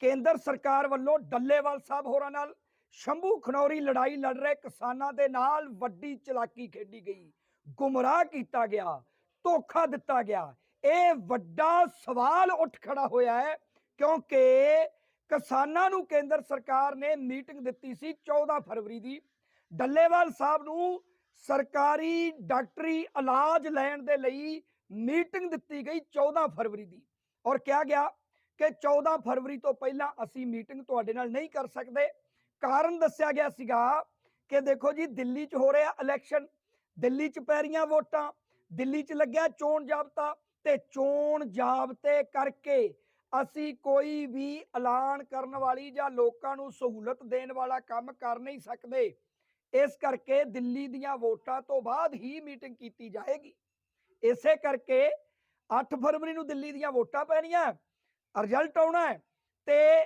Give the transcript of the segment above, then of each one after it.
ਕੇਂਦਰ ਸਰਕਾਰ ਵੱਲੋਂ ਡੱਲੇਵਾਲ ਸਾਹਿਬ ਹੋਰਾਂ ਨਾਲ ਸ਼ੰਭੂ ਖਨੌਰੀ ਲੜਾਈ ਲੜ ਰਹੇ ਕਿਸਾਨਾਂ ਦੇ ਨਾਲ ਵੱਡੀ ਚਲਾਕੀ ਖੇਡੀ ਗਈ। ਗੁੰਮਰਾਹ ਕੀਤਾ ਗਿਆ, ਧੋਖਾ ਦਿੱਤਾ ਗਿਆ। ਇਹ ਵੱਡਾ ਸਵਾਲ ਉੱਠ ਖੜਾ ਹੋਇਆ ਹੈ ਕਿਉਂਕਿ ਕਿਸਾਨਾਂ ਨੂੰ ਕੇਂਦਰ ਸਰਕਾਰ ਨੇ ਮੀਟਿੰਗ ਦਿੱਤੀ ਸੀ 14 ਫਰਵਰੀ ਦੀ। ਡੱਲੇਵਾਲ ਸਾਹਿਬ ਨੂੰ ਸਰਕਾਰੀ ਡਾਕਟਰੀ ਇਲਾਜ ਲੈਣ ਦੇ ਲਈ ਮੀਟਿੰਗ ਦਿੱਤੀ ਗਈ 14 ਫਰਵਰੀ ਦੀ। ਔਰ ਕਿਹਾ ਗਿਆ ਕਿ 14 ਫਰਵਰੀ ਤੋਂ ਪਹਿਲਾਂ ਅਸੀਂ ਮੀਟਿੰਗ ਤੁਹਾਡੇ ਨਾਲ ਨਹੀਂ ਕਰ ਸਕਦੇ। ਕਾਰਨ ਦੱਸਿਆ ਗਿਆ ਸੀਗਾ ਕਿ ਦੇਖੋ ਜੀ, ਦਿੱਲੀ 'ਚ ਹੋ ਰਿਹਾ ਇਲੈਕਸ਼ਨ ਦਿੱਲੀ 'ਚ ਪੈ ਰਹੀਆਂ ਵੋਟਾਂ। ਦਿੱਲੀ 'ਚ ਲੱਗਿਆ ਚੋਣ ਜਾਬਤਾ ਤੇ ਚੋਣ ਜਾਬਤੇ ਕਰਕੇ ਅਸੀਂ ਕੋਈ ਵੀ ਐਲਾਨ ਕਰਨ ਵਾਲੀ ਜਾਂ ਲੋਕਾਂ ਨੂੰ ਸਹੂਲਤ ਦੇਣ ਵਾਲਾ ਕੰਮ ਕਰ ਨਹੀਂ ਸਕਦੇ। ਇਸ ਕਰਕੇ ਦਿੱਲੀ ਦੀਆਂ ਵੋਟਾਂ ਤੋਂ ਬਾਅਦ ਹੀ ਮੀਟਿੰਗ ਕੀਤੀ ਜਾਏਗੀ। ਇਸੇ ਕਰਕੇ 8 ਫਰਵਰੀ ਨੂੰ ਦਿੱਲੀ ਦੀਆਂ ਵੋਟਾਂ ਪੈਣੀਆਂ। ਰਿਜ਼ਲਟ ਆਉਣਾ ਹੈ ਤੇ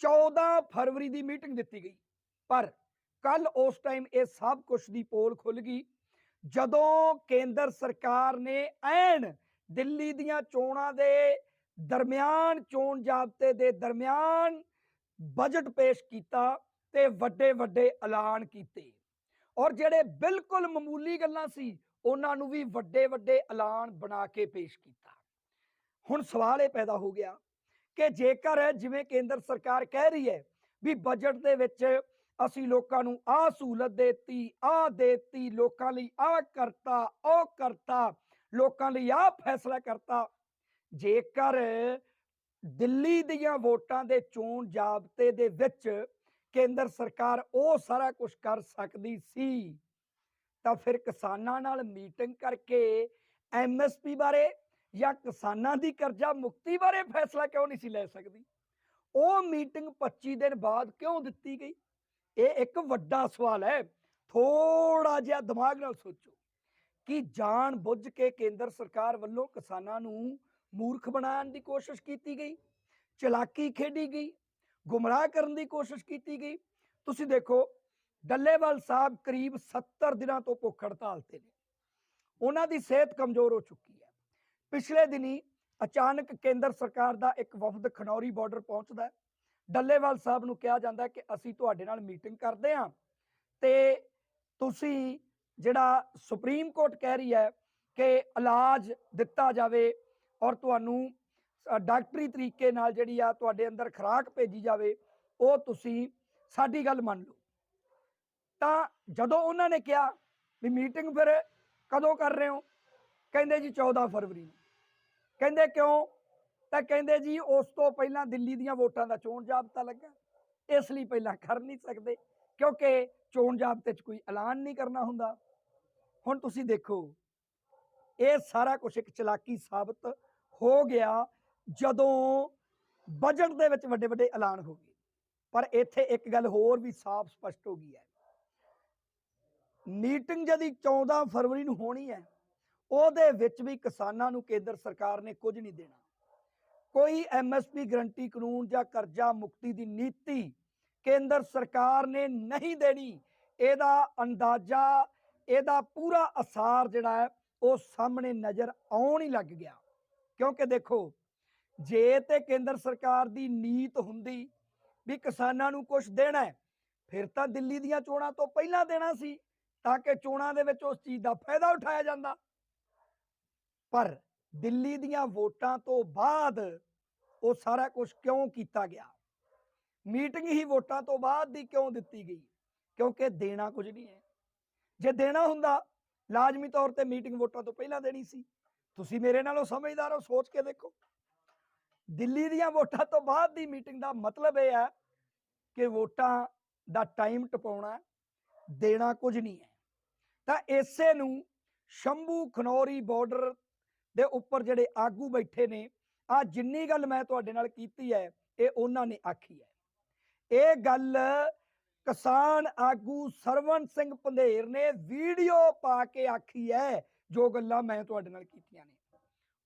14 ਫਰਵਰੀ ਦੀ ਮੀਟਿੰਗ ਦਿੱਤੀ ਗਈ। ਪਰ ਕੱਲ ਉਸ ਟਾਈਮ ਇਹ ਸਭ ਕੁਝ ਦੀ ਪੋਲ ਖੁੱਲ ਗਈ। ਜਦੋਂ ਕੇਂਦਰ ਸਰਕਾਰ ਨੇ ਐਨ ਦਿੱਲੀ ਦੀਆਂ ਚੋਣਾਂ ਦੇ ਦਰਮਿਆਨ ਚੋਣ ਜਾਬਤੇ ਦੇ ਦਰਮਿਆਨ ਬਜਟ ਪੇਸ਼ ਕੀਤਾ ਤੇ ਵੱਡੇ ਵੱਡੇ ਐਲਾਨ ਕੀਤੇ। ਔਰ ਜਿਹੜੇ ਬਿਲਕੁਲ ਮਾਮੂਲੀ ਗੱਲਾਂ ਸੀ, ਉਹਨਾਂ ਨੂੰ ਵੀ ਵੱਡੇ ਵੱਡੇ ਐਲਾਨ ਬਣਾ ਕੇ ਪੇਸ਼ ਕੀਤਾ। ਹੁਣ ਸਵਾਲ ਇਹ ਪੈਦਾ ਹੋ ਗਿਆ ਕਿ ਜੇਕਰ ਜਿਵੇਂ ਕੇਂਦਰ ਸਰਕਾਰ ਕਹਿ ਰਹੀ ਹੈ ਵੀ ਬਜਟ ਦੇ ਵਿੱਚ ਅਸੀਂ ਲੋਕਾਂ ਨੂੰ ਆਹ ਸਹੂਲਤ ਦੇਤੀ ਆ ਦੇਤੀ, ਲੋਕਾਂ ਲਈ ਆਹ ਕਰਤਾ, ਉਹ ਕਰਤਾ, ਲੋਕਾਂ ਲਈ ਆਹ ਫੈਸਲਾ ਕਰਤਾ, ਜੇਕਰ ਦਿੱਲੀ ਦੀਆਂ ਵੋਟਾਂ ਦੇ ਚੋਣ ਜਾਬਤੇ ਦੇ ਵਿੱਚ ਕੇਂਦਰ ਸਰਕਾਰ ਉਹ ਸਾਰਾ ਕੁਝ ਕਰ ਸਕਦੀ ਸੀ, ਤਾਂ ਫਿਰ ਕਿਸਾਨਾਂ ਨਾਲ ਮੀਟਿੰਗ ਕਰਕੇ ਐਮਐਸਪੀ ਬਾਰੇ ਜਾਂ ਕਿਸਾਨਾਂ ਦੀ ਕਰਜ਼ਾ ਮੁਕਤੀ ਬਾਰੇ ਫੈਸਲਾ ਕਿਉਂ ਨਹੀਂ ਸੀ ਲੈ ਸਕਦੀ? ਉਹ ਮੀਟਿੰਗ 25 ਦਿਨ ਬਾਅਦ ਕਿਉਂ ਦਿੱਤੀ ਗਈ? ਇਹ ਇੱਕ ਵੱਡਾ ਸਵਾਲ ਹੈ। ਥੋੜਾ ਜਿਹਾ ਦਿਮਾਗ ਨਾਲ ਸੋਚੋ ਕਿ ਜਾਣ ਬੁੱਝ ਕੇ ਕੇਂਦਰ ਸਰਕਾਰ ਵੱਲੋਂ ਕਿਸਾਨਾਂ ਨੂੰ ਮੂਰਖ ਬਣਾਉਣ ਦੀ ਕੋਸ਼ਿਸ਼ ਕੀਤੀ ਗਈ, ਚਲਾਕੀ ਖੇਡੀ ਗਈ, ਗੁੰਮਰਾਹ ਕਰਨ ਦੀ ਕੋਸ਼ਿਸ਼ ਕੀਤੀ ਗਈ। ਤੁਸੀਂ ਦੇਖੋ, ਡੱਲੇਵਾਲ ਸਾਹਿਬ ਕਰੀਬ 70 ਦਿਨਾਂ ਤੋਂ ਭੁੱਖ ਹੜਤਾਲ ਤੇ ਨੇ। ਉਹਨਾਂ ਦੀ ਸਿਹਤ ਕਮਜ਼ੋਰ ਹੋ ਚੁੱਕੀ ਹੈ। ਪਿਛਲੇ ਦਿਨੀ ਅਚਾਨਕ ਕੇਂਦਰ ਸਰਕਾਰ ਦਾ ਇੱਕ ਵਫਦ ਖਨੌਰੀ ਬਾਰਡਰ ਪਹੁੰਚਦਾ ਹੈ। ਡੱਲੇਵਾਲ ਸਾਹਿਬ ਨੂੰ ਕਿਹਾ ਜਾਂਦਾ ਕਿ ਅਸੀਂ ਤੁਹਾਡੇ ਨਾਲ ਮੀਟਿੰਗ ਕਰਦੇ ਹਾਂ ਤੇ ਤੁਸੀਂ ਜਿਹੜਾ ਸੁਪਰੀਮ ਕੋਰਟ ਕਹਿ ਰਹੀ ਹੈ ਕਿ ਇਲਾਜ ਦਿੱਤਾ ਜਾਵੇ ਔਰ ਤੁਹਾਨੂੰ ਡਾਕਟਰੀ ਤਰੀਕੇ ਨਾਲ ਜਿਹੜੀ ਆ ਤੁਹਾਡੇ ਅੰਦਰ ਖੁਰਾਕ ਭੇਜੀ ਜਾਵੇ, ਉਹ ਤੁਸੀਂ ਸਾਡੀ ਗੱਲ ਮੰਨ ਲਓ। ਤਾਂ ਜਦੋਂ ਉਹਨਾਂ ਨੇ ਕਿਹਾ ਵੀ ਮੀਟਿੰਗ ਫਿਰ ਕਦੋਂ ਕਰ ਰਹੇ ਹੋ? ਕਹਿੰਦੇ ਜੀ 14 ਫਰਵਰੀ ਨੂੰ। ਕਹਿੰਦੇ ਕਿਉਂ? ਤਾਂ ਕਹਿੰਦੇ ਜੀ ਉਸ ਤੋਂ ਪਹਿਲਾਂ ਦਿੱਲੀ ਦੀਆਂ ਵੋਟਾਂ ਦਾ ਚੋਣ ਜਾਬਤਾ ਲੱਗਾ। ਇਸ ਲਈ ਪਹਿਲਾਂ ਕਰ ਨਹੀਂ ਸਕਦੇ, ਕਿਉਂਕਿ ਚੋਣ ਜਾਬਤੇ 'ਚ ਕੋਈ ਐਲਾਨ ਨਹੀਂ ਕਰਨਾ ਹੁੰਦਾ। ਹੁਣ ਤੁਸੀਂ ਦੇਖੋ, ਇਹ ਸਾਰਾ ਕੁਝ ਇੱਕ ਚਲਾਕੀ ਸਾਬਤ ਹੋ ਗਿਆ ਜਦੋਂ ਬਜਟ ਦੇ ਵਿੱਚ ਵੱਡੇ ਵੱਡੇ ਐਲਾਨ ਹੋ ਗਏ। ਪਰ ਇੱਥੇ ਇੱਕ ਗੱਲ ਹੋਰ ਵੀ ਸਾਫ਼ ਸਪਸ਼ਟ ਹੋ ਗਈ ਹੈ। ਮੀਟਿੰਗ ਜਦੀ 14 ਫਰਵਰੀ ਨੂੰ ਹੋਣੀ ਹੈ। ਉਹਦੇ ਵਿੱਚ ਵੀ ਕਿਸਾਨਾਂ ਨੂੰ ਕੇਂਦਰ ਸਰਕਾਰ ਨੇ ਕੁਝ ਨਹੀਂ ਦੇਣਾ। ਕੋਈ ਐਮਐਸਪੀ ਗਰੰਟੀ ਕਾਨੂੰਨ ਜਾਂ ਕਰਜ਼ਾ ਮੁਕਤੀ ਦੀ ਨੀਤੀ ਕੇਂਦਰ ਸਰਕਾਰ ਨੇ ਨਹੀਂ ਦੇਣੀ, ਇਹਦਾ ਅੰਦਾਜ਼ਾ, ਇਹਦਾ ਪੂਰਾ ਅਸਾਰ ਜਿਹੜਾ ਹੈ, ਉਹ ਸਾਹਮਣੇ ਨਜ਼ਰ ਆਉਣ ਹੀ ਲੱਗ ਗਿਆ। ਕਿਉਂਕਿ ਦੇਖੋ, ਜੇ ਤੇ ਕੇਂਦਰ ਸਰਕਾਰ ਦੀ ਨੀਤ ਹੁੰਦੀ ਵੀ ਕਿਸਾਨਾਂ ਨੂੰ ਕੁਝ ਦੇਣਾ ਹੈ, ਫਿਰ ਤਾਂ ਦਿੱਲੀ ਦੀਆਂ ਚੋਣਾਂ ਤੋਂ ਪਹਿਲਾਂ ਦੇਣਾ ਸੀ, ਤਾਂ ਕਿ ਚੋਣਾਂ ਦੇ ਵਿੱਚ ਉਸ ਚੀਜ਼ ਦਾ ਫਾਇਦਾ ਉਠਾਇਆ ਜਾਂਦਾ। ਪਰ ਦਿੱਲੀ ਦੀਆਂ ਵੋਟਾਂ ਤੋਂ ਬਾਅਦ ਉਹ ਸਾਰਾ ਕੁਝ ਕਿਉਂ ਕੀਤਾ ਗਿਆ? ਮੀਟਿੰਗ ਹੀ ਵੋਟਾਂ ਤੋਂ ਬਾਅਦ ਦੀ ਕਿਉਂ ਦਿੱਤੀ ਗਈ? ਕਿਉਂਕਿ ਦੇਣਾ ਕੁਝ ਨਹੀਂ ਹੈ। ਜੇ ਦੇਣਾ ਹੁੰਦਾ, ਲਾਜ਼ਮੀ ਤੌਰ ਤੇ ਮੀਟਿੰਗ ਵੋਟਾਂ ਤੋਂ ਪਹਿਲਾਂ ਦੇਣੀ ਸੀ। ਤੁਸੀਂ ਮੇਰੇ ਨਾਲੋਂ ਸਮਝਦਾਰ ਹੋ, ਸੋਚ ਕੇ ਦੇਖੋ। ਦਿੱਲੀ ਦੀਆਂ ਵੋਟਾਂ ਤੋਂ ਬਾਅਦ ਦੀ ਮੀਟਿੰਗ ਦਾ ਮਤਲਬ ਇਹ ਹੈ ਕਿ ਵੋਟਾਂ ਦਾ ਟਾਈਮ ਟਪਾਉਣਾ, ਦੇਣਾ ਕੁਝ ਨਹੀਂ ਹੈ। ਤਾਂ ਇਸੇ ਨੂੰ ਸ਼ੰਭੂ ਖਨੌਰੀ ਬਾਰਡਰ ਦੇ ਉੱਪਰ ਜਿਹੜੇ ਆਗੂ ਬੈਠੇ ਨੇ ਆ ਜਿੰਨੀ ਗੱਲ ਮੈਂ ਤੁਹਾਡੇ ਨਾਲ ਕੀਤੀ ਹੈ, ਇਹ ਉਹਨਾਂ ਨੇ ਆਖੀ ਹੈ। ਇਹ ਗੱਲ ਕਿਸਾਨ ਆਗੂ ਸਰਵਨ ਸਿੰਘ ਪੰਧੇਰ ਨੇ ਵੀਡੀਓ ਪਾ ਕੇ ਆਖੀ ਹੈ, ਜੋ ਗੱਲਾਂ ਮੈਂ ਤੁਹਾਡੇ ਨਾਲ ਕੀਤੀਆਂ ਨੇ।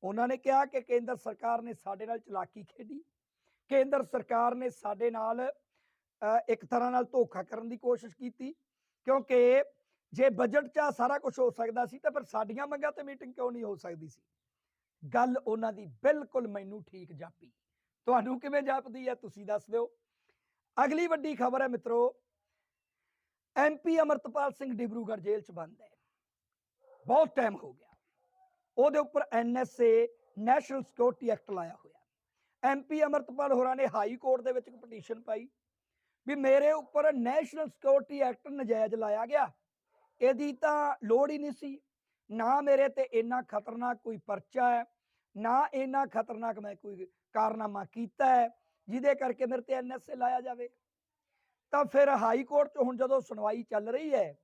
ਉਹਨਾਂ ਨੇ ਕਿਹਾ ਕਿ ਕੇਂਦਰ ਸਰਕਾਰ ਨੇ ਸਾਡੇ ਨਾਲ ਚਲਾਕੀ ਖੇਡੀ। ਕੇਂਦਰ ਸਰਕਾਰ ਨੇ ਸਾਡੇ ਨਾਲ ਇੱਕ ਤਰ੍ਹਾਂ ਨਾਲ ਧੋਖਾ ਕਰਨ ਦੀ ਕੋਸ਼ਿਸ਼ ਕੀਤੀ, ਕਿਉਂਕਿ ਜੇ ਬਜਟ 'ਚ ਆਹ ਸਾਰਾ ਕੁਝ ਹੋ ਸਕਦਾ ਸੀ ਤਾਂ ਫਿਰ ਸਾਡੀਆਂ ਮੰਗਾਂ ਤੇ ਮੀਟਿੰਗ ਕਿਉਂ ਨਹੀਂ ਹੋ ਸਕਦੀ ਸੀ? ਗੱਲ ਉਹਨਾਂ ਦੀ ਬਿਲਕੁਲ ਮੈਨੂੰ ਠੀਕ ਜਾਪੀ। ਤੁਹਾਨੂੰ ਕਿਵੇਂ ਜਾਪਦੀ ਹੈ ਤੁਸੀਂ ਦੱਸ ਦਿਓ। ਅਗਲੀ ਵੱਡੀ ਖਬਰ ਹੈ ਮਿੱਤਰੋ ਐਮਪੀ ਅਮਰਤਪਾਲ ਸਿੰਘ ਡਿਬਰੂਗੜ੍ਹ ਜੇਲ੍ਹ 'ਚ ਬੰਦ ਹੈ। ਬਹੁਤ ਟਾਈਮ ਹੋ ਗਿਆ। ਉਹਦੇ ਉੱਪਰ ਐਨਐਸਏ ਨੈਸ਼ਨਲ ਸਿਕਿਉਰਿਟੀ ਐਕਟ ਲਾਇਆ ਹੋਇਆ। ਐਮਪੀ ਅਮਰਤਪਾਲ ਹੋਰਾਂ ਨੇ ਹਾਈ ਕੋਰਟ ਦੇ ਵਿੱਚ ਇੱਕ ਪਟੀਸ਼ਨ ਪਾਈ ਵੀ ਮੇਰੇ ਉੱਪਰ ਨੈਸ਼ਨਲ ਸਿਕਿਉਰਿਟੀ ਐਕਟ ਨਜਾਇਜ਼ ਲਾਇਆ ਗਿਆ। ਇਹਦੀ ਤਾਂ ਲੋੜ ਹੀ ਨਹੀਂ ਸੀ। ਨਾ ਮੇਰੇ ਤੇ ਇੰਨਾ ਖਤਰਨਾਕ ਕੋਈ ਪਰਚਾ ਹੈ, ਨਾ ਇੰਨਾ ਖਤਰਨਾਕ ਮੈਂ ਕੋਈ ਕਾਰਨਾਮਾ ਕੀਤਾ ਹੈ, ਜਿਹਦੇ ਕਰਕੇ ਮੇਰੇ ਤੇ ਐਨਐਸਏ ਲਾਇਆ ਜਾਵੇ। ਤਾਂ ਫਿਰ ਹਾਈ ਕੋਰਟ 'ਚ ਹੁਣ ਜਦੋਂ ਸੁਣਵਾਈ ਚੱਲ ਰਹੀ ਹੈ,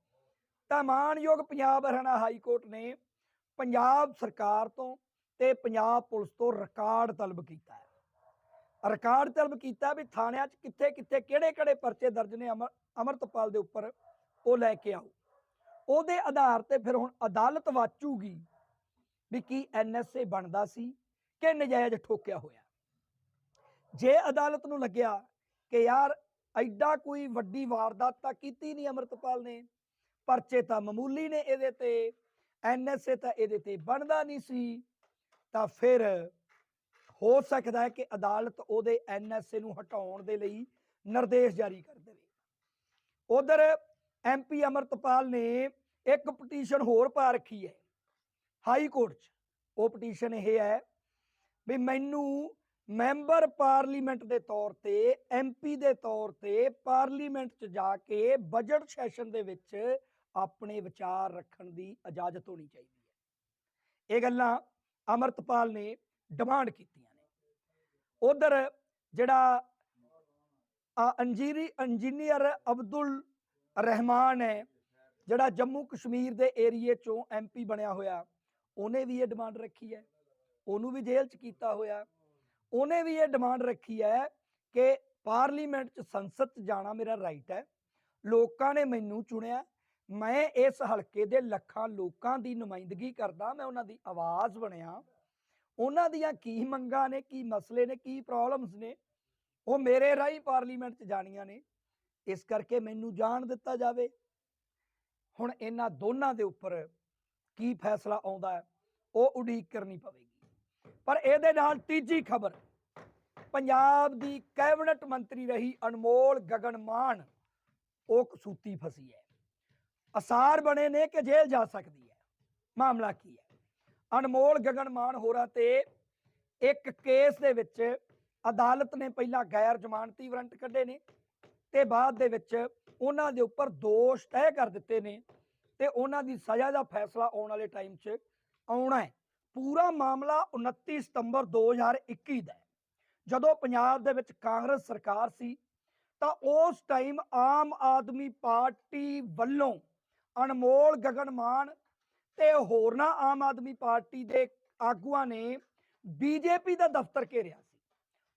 ਤਾਂ ਮਾਨਯੋਗ ਪੰਜਾਬ ਹਰਿਆਣਾ ਹਾਈ ਕੋਰਟ ਨੇ ਪੰਜਾਬ ਸਰਕਾਰ ਤੋਂ ਤੇ ਪੰਜਾਬ ਪੁਲਿਸ ਤੋਂ ਰਿਕਾਰਡ ਤਲਬ ਕੀਤਾ ਹੈ। ਰਿਕਾਰਡ ਤਲਬ ਕੀਤਾ ਵੀ ਥਾਣਿਆਂ 'ਚ ਕਿੱਥੇ ਕਿੱਥੇ ਕਿਹੜੇ ਕਿਹੜੇ ਪਰਚੇ ਦਰਜ ਨੇ, ਅਮਰ, ਅਮਰਤਪਾਲ ਦੇ ਉੱਪਰ ਉਹ ਲੈ ਕੇ ਆਓ। ਉਹਦੇ ਆਧਾਰ ਤੇ ਫਿਰ ਹੁਣ ਅਦਾਲਤ ਵਾਚੂਗੀ ਵੀ ਕੀ ਐਨਐਸਏ ਬਣਦਾ ਸੀ ਕਿ ਨਜਾਇਜ਼ ਠੋਕਿਆ ਹੋਇਆ। ਜੇ ਅਦਾਲਤ ਨੂੰ ਲੱਗਿਆ ਕਿ ਯਾਰ ਐਡਾ ਕੋਈ ਵੱਡੀ ਵਾਰਦਾਤ ਤਾਂ ਕੀਤੀ ਨਹੀਂ ਅਮਰਤਪਾਲ ਨੇ, ਪਰਚੇ ਤਾਂ ਮਾਮੂਲੀ ਨੇ ਇਹਦੇ ਤੇ ਐਨਐਸਏ ਤਾਂ ਇਹਦੇ ਤੇ ਬਣਦਾ ਨਹੀਂ ਸੀ, ਤਾਂ ਫਿਰ ਹੋ ਸਕਦਾ ਹੈ ਕਿ ਅਦਾਲਤ ਉਹਦੇ ਐਨਐਸਏ ਨੂੰ ਹਟਾਉਣ ਦੇ ਲਈ ਨਿਰਦੇਸ਼ ਜਾਰੀ ਕਰ ਦੇਵੇ। ਉਧਰ ਐਮਪੀ ਅਮਰਤਪਾਲ ਨੇ ਇੱਕ ਪਟੀਸ਼ਨ ਹੋਰ ਪਾ ਰੱਖੀ ਹੈ। ਹਾਈ ਕੋਰਟ 'ਚ ਉਹ ਪਟੀਸ਼ਨ ਇਹ ਹੈ ਵੀ ਮੈਨੂੰ ਮੈਂਬਰ ਪਾਰਲੀਮੈਂਟ ਦੇ ਤੌਰ ਤੇ ਐਮਪੀ ਦੇ ਤੌਰ ਤੇ ਪਾਰਲੀਮੈਂਟ 'ਚ ਜਾ ਕੇ ਬਜਟ ਸੈਸ਼ਨ ਦੇ ਵਿੱਚ ਆਪਣੇ ਵਿਚਾਰ ਰੱਖਣ ਦੀ ਇਜਾਜ਼ਤ ਹੋਣੀ ਚਾਹੀਦੀ ਹੈ। ਇਹ ਗੱਲਾਂ ਅਮਰਤਪਾਲ ਨੇ ਡਿਮਾਂਡ ਕੀਤੀਆਂ ਨੇ। ਉਧਰ ਜਿਹੜਾ ਆ ਅੰਜੀਰੀ ਇੰਜੀਨੀਅਰ ਅਬਦੁਲ ਰਹਿਮਾਨ ਹੈ। ਜਿਹੜਾ ਜੰਮੂ ਕਸ਼ਮੀਰ ਦੇ ਏਰੀਏ ਚੋਂ ਐਮਪੀ ਬਣਿਆ ਹੋਇਆ, ਉਹਨੇ ਵੀ ਇਹ ਡਿਮਾਂਡ ਰੱਖੀ ਹੈ। ਉਹਨੂੰ ਵੀ ਜੇਲ੍ਹ 'ਚ ਕੀਤਾ ਹੋਇਆ। ਉਹਨੇ ਵੀ ਇਹ ਡਿਮਾਂਡ ਰੱਖੀ ਹੈ ਕਿ ਪਾਰਲੀਮੈਂਟ 'ਚ ਸੰਸਦ 'ਚ ਜਾਣਾ ਮੇਰਾ ਰਾਈਟ ਹੈ। ਲੋਕਾਂ ਨੇ ਮੈਨੂੰ ਚੁਣਿਆ। ਮੈਂ ਇਸ ਹਲਕੇ ਦੇ ਲੱਖਾਂ ਲੋਕਾਂ ਦੀ ਨੁਮਾਇੰਦਗੀ ਕਰਦਾ। ਮੈਂ ਉਹਨਾਂ ਦੀ ਆਵਾਜ਼ ਬਣਿਆ। ਉਹਨਾਂ ਦੀਆਂ ਕੀ ਮੰਗਾਂ ਨੇ, ਕੀ ਮਸਲੇ ਨੇ, ਕੀ ਪ੍ਰੋਬਲਮਸ ਨੇ, ਉਹ ਮੇਰੇ ਰਾਹੀਂ ਪਾਰਲੀਮੈਂਟ 'ਚ ਜਾਣੀਆਂ ਨੇ। ਇਸ ਕਰਕੇ ਮੈਨੂੰ ਜਾਣ ਦਿੱਤਾ ਜਾਵੇ। ਹੁਣ ਇਹਨਾਂ ਦੋਨਾਂ ਦੇ ਉੱਪਰ ਕੀ ਫੈਸਲਾ ਆਉਂਦਾ ਹੈ, ਉਹ ਉਡੀਕ ਕਰਨੀ ਪਵੇਗੀ। ਪਰ ਇਹਦੇ ਨਾਲ ਤੀਜੀ ਖਬਰ, ਪੰਜਾਬ ਦੀ ਕੈਬਨਿਟ ਮੰਤਰੀ ਰਹੀ ਅਨਮੋਲ ਗਗਨ ਮਾਨ ਉਹ ਕਸੂਤੀ ਫਸੀ ਹੈ। ਅਸਾਰ ਬਣੇ ਨੇ ਕਿ ਜੇਲ੍ਹ ਜਾ ਸਕਦੀ ਹੈ। ਮਾਮਲਾ ਕੀ ਹੈ? ਅਨਮੋਲ ਗਗਨ ਮਾਨ ਹੋਰਾਂ ਤੇ ਇੱਕ ਕੇਸ ਦੇ ਵਿੱਚ ਅਦਾਲਤ ਨੇ ਪਹਿਲਾਂ ਗੈਰ ਜ਼ਮਾਨਤੀ ਵਾਰੰਟ ਕੱਢੇ ਨੇ। ਤੇ ਬਾਅਦ ਦੇ ਵਿੱਚ ਉਹਨਾਂ ਦੇ ਉੱਪਰ ਦੋਸ਼ ਤੈਅ ਕਰ ਦਿੱਤੇ ਨੇ ਤੇ ਉਹਨਾਂ ਦੀ ਸਜ਼ਾ ਦਾ ਫੈਸਲਾ ਆਉਣ ਵਾਲੇ ਟਾਈਮ 'ਚ ਆਉਣਾ ਹੈ। ਪੂਰਾ ਮਾਮਲਾ 29 ਸਤੰਬਰ 2021 ਦਾ ਹੈ। ਜਦੋਂ ਪੰਜਾਬ ਦੇ ਵਿੱਚ ਕਾਂਗਰਸ ਸਰਕਾਰ ਸੀ, ਤਾਂ ਉਸ ਟਾਈਮ ਆਮ ਆਦਮੀ ਪਾਰਟੀ ਵੱਲੋਂ ਅਨਮੋਲ ਗਗਨ ਮਾਨ ਤੇ ਹੋਰਨਾਂ ਆਮ ਆਦਮੀ ਪਾਰਟੀ ਦੇ ਆਗੂਆਂ ਨੇ ਬੀਜੇਪੀ ਦਾ ਦਫ਼ਤਰ ਘੇਰਿਆ ਸੀ।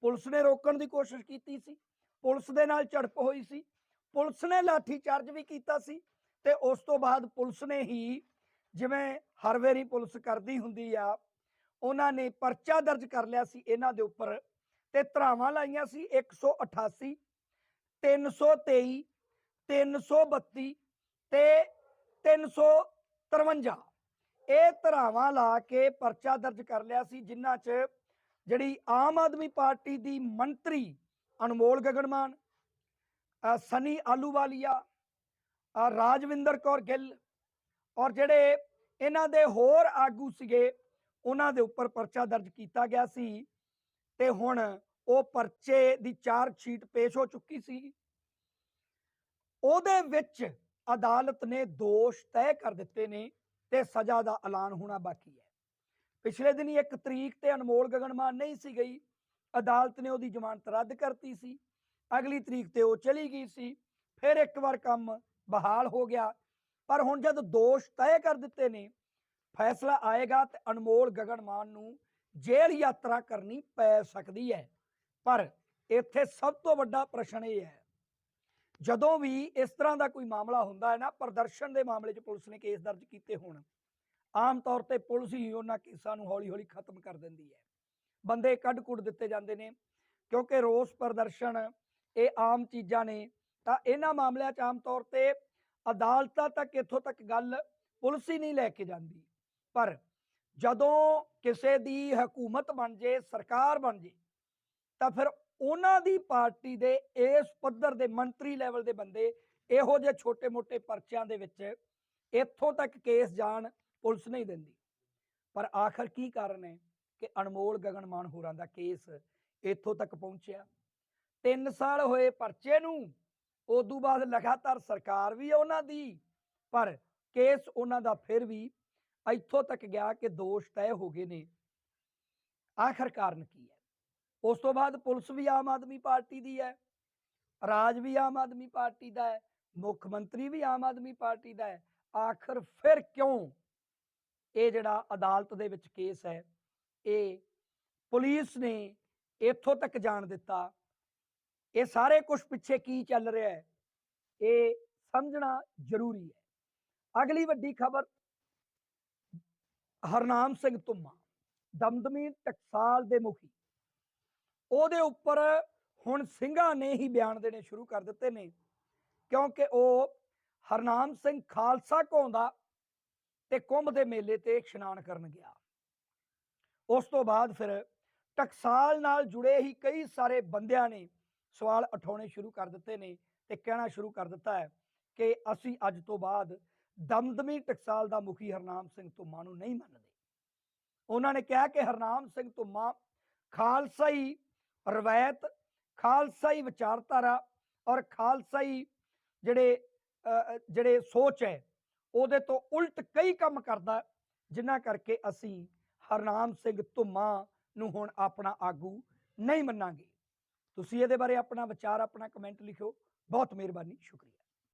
ਪੁਲਿਸ ਨੇ ਰੋਕਣ ਦੀ ਕੋਸ਼ਿਸ਼ ਕੀਤੀ ਸੀ। ਪੁਲਿਸ ਦੇ ਨਾਲ ਝੜਪ ਹੋਈ ਸੀ। ਪੁਲਿਸ ਨੇ ਲਾਠੀ ਚਾਰਜ ਵੀ ਕੀਤਾ ਸੀ ਤੇ ਉਸ ਤੋਂ ਬਾਅਦ ਪੁਲਿਸ ਨੇ ਹੀ ਜਿਵੇਂ ਹਰ ਵੇਰੀ ਪੁਲਿਸ ਕਰਦੀ ਹੁੰਦੀ ਆ, ਉਹਨਾਂ ਨੇ ਪਰਚਾ ਦਰਜ ਕਰ ਲਿਆ ਸੀ ਇਹਨਾਂ ਦੇ ਉੱਪਰ ਤੇ ਧਰਾਵਾਂ ਲਾਈਆਂ ਸੀ 188 323 332 ਤੇ 353 ਇਹ ਧਰਾਵਾਂ ਲਾ ਕੇ ਪਰਚਾ ਦਰਜ ਕਰ ਲਿਆ ਸੀ ਜਿਨ੍ਹਾਂ 'ਚ ਜਿਹੜੀ ਆਮ ਆਦਮੀ ਪਾਰਟੀ ਦੀ ਮੰਤਰੀ ਅਨਮੋਲ ਗਗਨਮਾਨ ਸਨੀ ਆਲੂਵਾਲੀਆ ਰਾਜਵਿੰਦਰ ਕੌਰ ਗਿੱਲ ਔਰ ਜਿਹੜੇ ਇਹਨਾਂ ਦੇ ਹੋਰ ਆਗੂ ਸੀਗੇ, ਉਹਨਾਂ ਦੇ ਉੱਪਰ ਪਰਚਾ ਦਰਜ ਕੀਤਾ ਗਿਆ ਸੀ ਤੇ ਹੁਣ ਉਹ ਪਰਚੇ ਦੀ ਚਾਰਜ ਸ਼ੀਟ ਪੇਸ਼ ਹੋ ਚੁੱਕੀ ਸੀ। ਉਹਦੇ ਵਿੱਚ ਅਦਾਲਤ ਨੇ ਦੋਸ਼ ਤੈਅ ਕਰ ਦਿੱਤੇ ਨੇ ਤੇ ਸਜ਼ਾ ਦਾ ਐਲਾਨ ਹੋਣਾ ਬਾਕੀ ਹੈ। ਪਿਛਲੇ ਦਿਨੀ ਇੱਕ ਤਰੀਕ ਤੇ ਅਨਮੋਲ ਗਗਨਮਾਨ ਨਹੀਂ ਸੀ ਗਈ। ਅਦਾਲਤ ਨੇ ਉਹਦੀ ਜ਼ਮਾਨਤ ਰੱਦ ਕਰਤੀ ਸੀ। ਅਗਲੀ ਤਰੀਕ ਤੇ ਉਹ ਚਲੀ ਗਈ ਸੀ। ਫਿਰ ਇੱਕ ਵਾਰ ਕੰਮ ਬਹਾਲ ਹੋ ਗਿਆ। ਪਰ ਹੁਣ ਜਦ ਦੋਸ਼ ਤੈਅ ਕਰ ਦਿੱਤੇ ਨੇ, ਫੈਸਲਾ ਆਏਗਾ ਤੇ ਅਨਮੋਲ ਗਗਨਮਾਨ ਨੂੰ ਜੇਲ੍ਹ ਯਾਤਰਾ ਕਰਨੀ ਪੈ ਸਕਦੀ ਹੈ। ਪਰ ਇੱਥੇ ਸਭ ਤੋਂ ਵੱਡਾ ਪ੍ਰਸ਼ਨ ਇਹ ਹੈ, ਜਦੋਂ ਵੀ ਇਸ ਤਰ੍ਹਾਂ ਦਾ ਕੋਈ ਮਾਮਲਾ ਹੁੰਦਾ ਹੈ ਨਾ, ਪ੍ਰਦਰਸ਼ਨ ਦੇ ਮਾਮਲੇ 'ਚ ਪੁਲਿਸ ਨੇ ਕੇਸ ਦਰਜ ਕੀਤੇ ਹੋਣ, ਆਮ ਤੌਰ ਤੇ ਪੁਲਿਸ ਹੀ ਉਹਨਾਂ ਕੇਸਾਂ ਨੂੰ ਹੌਲੀ-ਹੌਲੀ ਖਤਮ ਕਰ ਦਿੰਦੀ ਹੈ। ਬੰਦੇ ਕੱਢ ਕੁੱਟ ਦਿੱਤੇ ਜਾਂਦੇ ਨੇ, ਕਿਉਂਕਿ ਰੋਸ ਪ੍ਰਦਰਸ਼ਨ ਇਹ ਆਮ ਚੀਜ਼ਾਂ ਨੇ, ਤਾਂ ਇਹਨਾਂ ਮਾਮਲਿਆਂ 'ਚ ਆਮ ਤੌਰ ਤੇ ਅਦਾਲਤਾਂ ਤੱਕ ਇੱਥੋਂ ਤੱਕ ਗੱਲ ਪੁਲਿਸ ਹੀ ਨਹੀਂ ਲੈ ਕੇ ਜਾਂਦੀ। ਪਰ ਜਦੋਂ ਕਿਸੇ ਦੀ ਹਕੂਮਤ ਬਣ ਜੇ, ਸਰਕਾਰ ਬਣ ਜੇ, ਤਾਂ ਫਿਰ ਉਹਨਾਂ ਦੀ ਪਾਰਟੀ ਦੇ ਇਸ ਪੱਧਰ ਦੇ ਮੰਤਰੀ ਲੈਵਲ ਦੇ ਬੰਦੇ ਇਹੋ ਜਿਹੇ ਛੋਟੇ-ਮੋਟੇ ਪਰਚਿਆਂ ਦੇ ਵਿੱਚ ਇੱਥੋਂ ਤੱਕ ਕੇਸ ਜਾਣ ਪੁਲਿਸ ਨਹੀਂ ਦਿੰਦੀ। ਪਰ ਆਖਰ ਕੀ ਕਾਰਨ ਹੈ? ਕਿ ਅਨਮੋਲ ਗਗਨਮਾਨ ਹੋਰਾਂ ਦਾ ਕੇਸ ਇੱਥੋਂ ਤੱਕ ਪਹੁੰਚਿਆ। 3 ਸਾਲ ਹੋਏ ਪਰਚੇ ਨੂੰ ਉਦੋਂ ਬਾਅਦ ਲਗਾਤਾਰ ਸਰਕਾਰ ਵੀ ਉਹਨਾਂ ਦੀ, ਪਰ ਕੇਸ ਉਹਨਾਂ ਦਾ ਫਿਰ ਵੀ ਇੱਥੋਂ ਤੱਕ ਗਿਆ ਕਿ ਦੋਸ਼ ਤੈਅ ਹੋ ਗਏ ਨੇ। ਆਖਰ ਕਾਰਨ ਕੀ ਹੈ? ਉਸ ਤੋਂ ਬਾਅਦ ਪੁਲਿਸ ਵੀ ਆਮ ਆਦਮੀ ਪਾਰਟੀ ਦੀ ਹੈ, ਰਾਜ ਵੀ ਆਮ ਆਦਮੀ ਪਾਰਟੀ ਦਾ ਹੈ, ਮੁੱਖ ਮੰਤਰੀ ਵੀ ਆਮ ਆਦਮੀ ਪਾਰਟੀ ਦਾ ਹੈ। ਆਖਰ ਫਿਰ ਕਿਉਂ ਇਹ ਜਿਹੜਾ ਅਦਾਲਤ ਦੇ ਵਿੱਚ ਕੇਸ ਹੈ ਇਹ ਪੁਲਿਸ ਨੇ ਇੱਥੋਂ ਤੱਕ ਜਾਣ ਦਿੱਤਾ। ਇਹ ਸਾਰੇ ਕੁਝ ਪਿੱਛੇ ਕੀ ਚੱਲ ਰਿਹਾ ਹੈ? ਇਹ ਸਮਝਣਾ ਜ਼ਰੂਰੀ ਹੈ। ਅਗਲੀ ਵੱਡੀ ਖਬਰ ਹਰਨਾਮ ਸਿੰਘ ਧੁੰਮਾ, ਦਮਦਮੀ ਟਕਸਾਲ ਦੇ ਮੁਖੀ। ਉਹਦੇ ਉੱਪਰ ਹੁਣ ਸਿੰਘਾਂ ਨੇ ਹੀ ਬਿਆਨ ਦੇਣੇ ਸ਼ੁਰੂ ਕਰ ਦਿੱਤੇ ਨੇ, ਕਿਉਂਕਿ ਉਹ ਹਰਨਾਮ ਸਿੰਘ ਖਾਲਸਾ ਘਾਉਂਦਾ ਤੇ ਕੁੰਭ ਦੇ ਮੇਲੇ ਤੇ ਇਸ਼ਨਾਨ ਕਰਨ ਗਿਆ। ਉਸ ਤੋਂ ਬਾਅਦ ਫਿਰ ਟਕਸਾਲ ਨਾਲ ਜੁੜੇ ਹੀ ਕਈ ਸਾਰੇ ਬੰਦਿਆਂ ਨੇ ਸਵਾਲ ਉਠਾਉਣੇ ਸ਼ੁਰੂ ਕਰ ਦਿੱਤੇ ਨੇ ਤੇ ਕਹਿਣਾ ਸ਼ੁਰੂ ਕਰ ਦਿੱਤਾ ਹੈ ਕਿ ਅਸੀਂ ਅੱਜ ਤੋਂ ਬਾਅਦ ਦਮਦਮੀ ਟਕਸਾਲ ਦਾ ਮੁਖੀ ਹਰਨਾਮ ਸਿੰਘ ਧੁੰਮਾ ਨੂੰ ਨਹੀਂ ਮੰਨਦੇ। ਉਹਨਾਂ ਨੇ ਕਿਹਾ ਕਿ ਹਰਨਾਮ ਸਿੰਘ ਧੁੰਮਾ ਖਾਲਸਾਈ ਰਵਾਇਤ ਖਾਲਸਾਈ ਵਿਚਾਰਧਾਰਾ ਔਰ ਖਾਲਸਾਈ ਜਿਹੜੇ ਜਿਹੜੇ ਸੋਚ ਹੈ, ਉਹਦੇ ਤੋਂ ਉਲਟ ਕਈ ਕੰਮ ਕਰਦਾ ਜਿਨ੍ਹਾਂ ਕਰਕੇ ਅਸੀਂ ਹਰਨਾਮ ਸਿੰਘ ਧੁੰਮਾ ਨੂੰ ਹੁਣ ਆਪਣਾ ਆਗੂ ਨਹੀਂ ਮੰਨਾਂਗੇ। ਤੁਸੀਂ ਇਹਦੇ ਬਾਰੇ ਆਪਣਾ ਵਿਚਾਰ, ਆਪਣਾ ਕਮੈਂਟ ਲਿਖਿਓ। ਬਹੁਤ ਮਿਹਰਬਾਨੀ, ਸ਼ੁਕਰੀਆ।